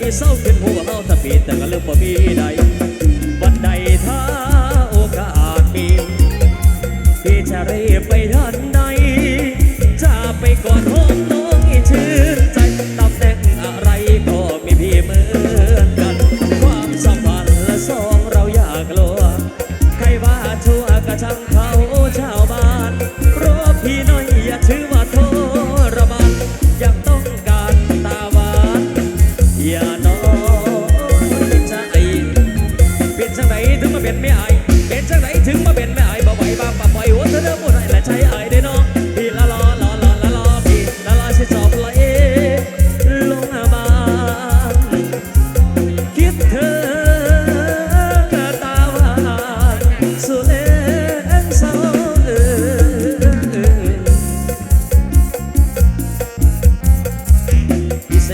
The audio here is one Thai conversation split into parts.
คืเศร้าขึ้นหัวเฮาถ้าปีแต่ก็เลือกบ่มีใดบัดใดถ้าโอกาสมีพี่จะรีบไปทันใดจะไปก่อนห้อง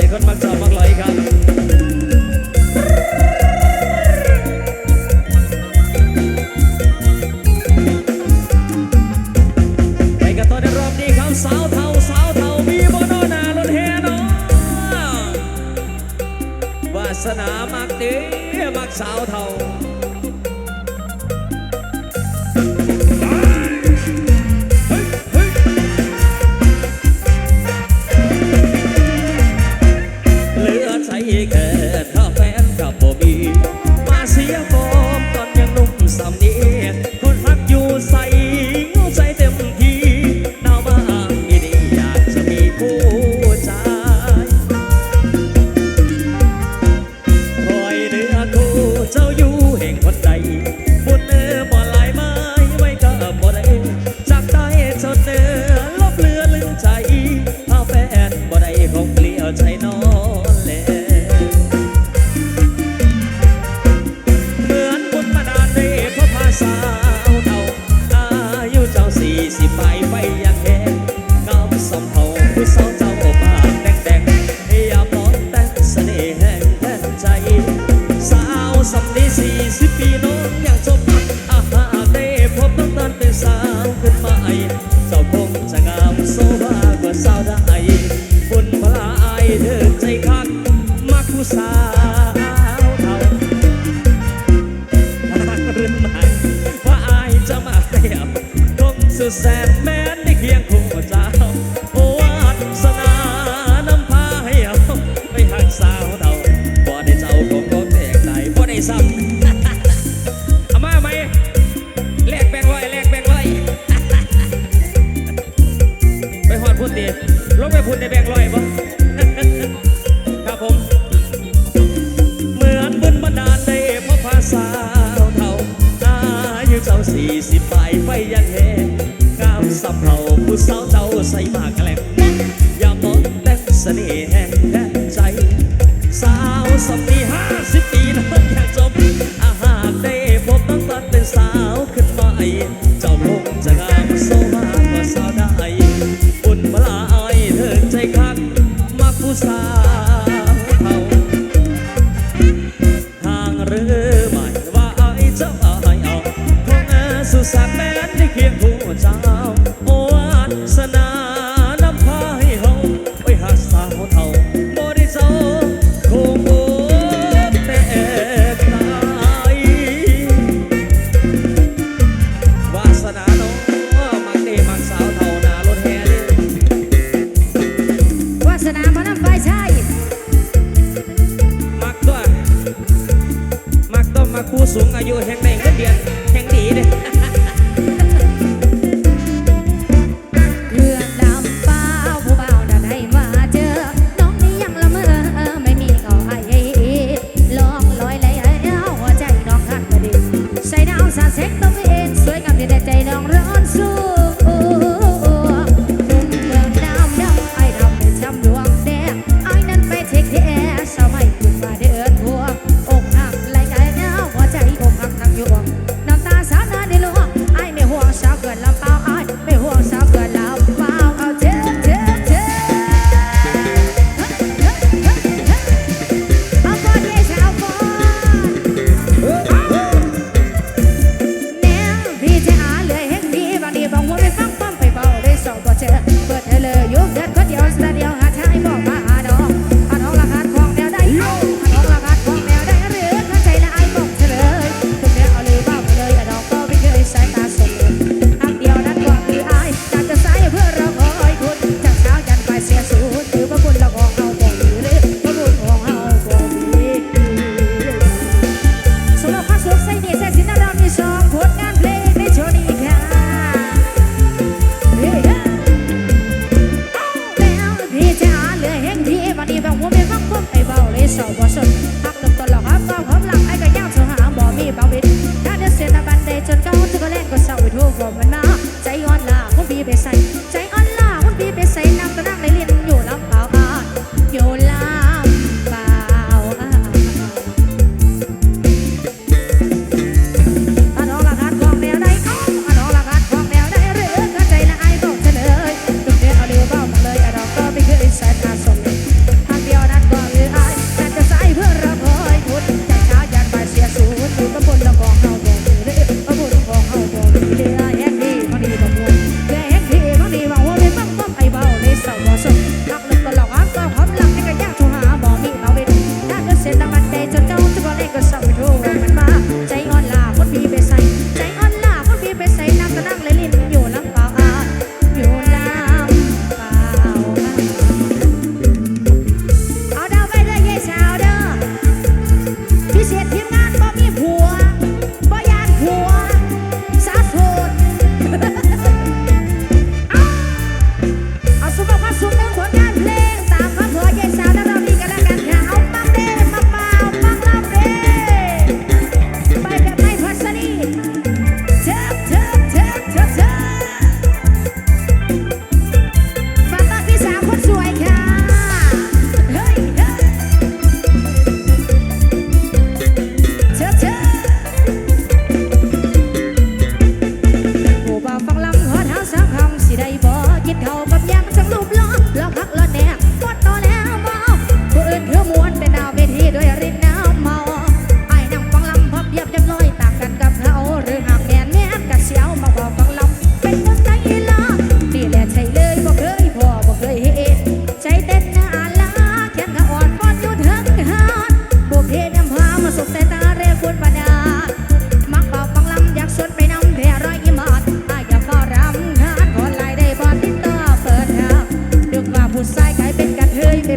Second Magsama หรือไมว่าอายจะมาเสียบคงสุดแสนแม้นได้เคียงคู่ใจ สุสานแม้นที่เคียงผู้เจ้าโอวาสนานำพาให้ไปหัสาวเทาบ่ไจาคงบ่แตกตายวาสนาน้องมักเด้มักสาวเท่านารถแห่ดวาสนาบ่นำไปใช่มักตัวมักต้องมาคู่สูงอายุแห่งได้เงินเดือนแห่งดีเลย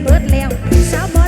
เบิดแล้วสาวบ